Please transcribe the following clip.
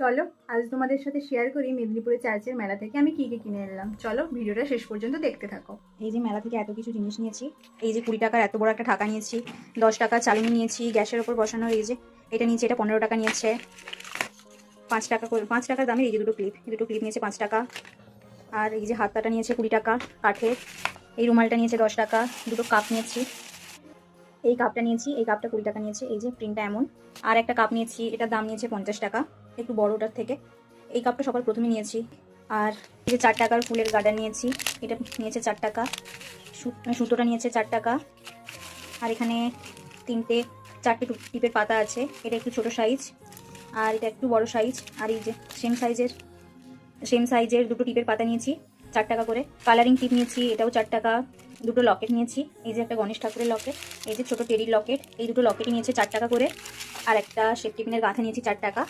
চলো, আজ তোমাদের সাথে শেয়ার করি মেদিনীপুরের চার্চের মেলা থেকে আমি কী কী কিনে এলাম চলো, ভিডিওটা শেষ পর্যন্ত দেখতে থাকো। এই যে মেলা থেকে এত কিছু জিনিস নিয়েছি, এই যে কুড়ি টাকার এত বড় একটা ঢাকা নিয়েছি, দশ টাকা চালনি নিয়েছি, গ্যাসের ওপর বসানোর এই যে এটা নিয়েছি, এটা পনেরো টাকা নিয়েছে, পাঁচ টাকা করে, পাঁচ টাকার দামের এই যে দুটো ক্লিপ এই দুটো ক্লিপ নিয়েছে পাঁচ টাকা, আর এই যে হাতটাটা নিয়েছে কুড়ি টাকা, কাঠের, এই রুমালটা নিয়েছে দশ টাকা, দুটো কাপ নিয়েছি, এই কাপটা নিয়েছি, এই কাপটা কুড়ি টাকা নিয়েছে, এই যে প্রিন্টটা এমন, আর একটা কাপ নিয়েছি, এটার দাম নিয়েছে পঞ্চাশ টাকা একটু বড়টার থেকে। এই কাপটা সবার প্রথমে নিয়েছি। আর এই যে চার টাকার ফুলের গার্ডার নিয়েছি, এটা নিয়েছে চার টাকা। সু- সুতোটা নিয়েছে চার টাকা। আর এখানে তিনটে, চারটে টিপের পাতা আছে। এটা একটু ছোট সাইজ। আর এটা একটু বড় সাইজ। আর এই যে সেম সাইজের সেম সাইজের দুটো টিপের পাতা নিয়েছি চার টাকা করে। কালারিং টিপ নিয়েছি, এটাও চার টাকা। দুটো লকেট নিয়েছি। এই যে একটা গণেশ ঠাকুরের লকেট, এই যে ছোট টেরির লকেট, এই দুটো লকেটই নিয়েছে চার টাকা করে। আর একটা সেফটি পিনের গাঁথা নিয়েছি চার টাকা।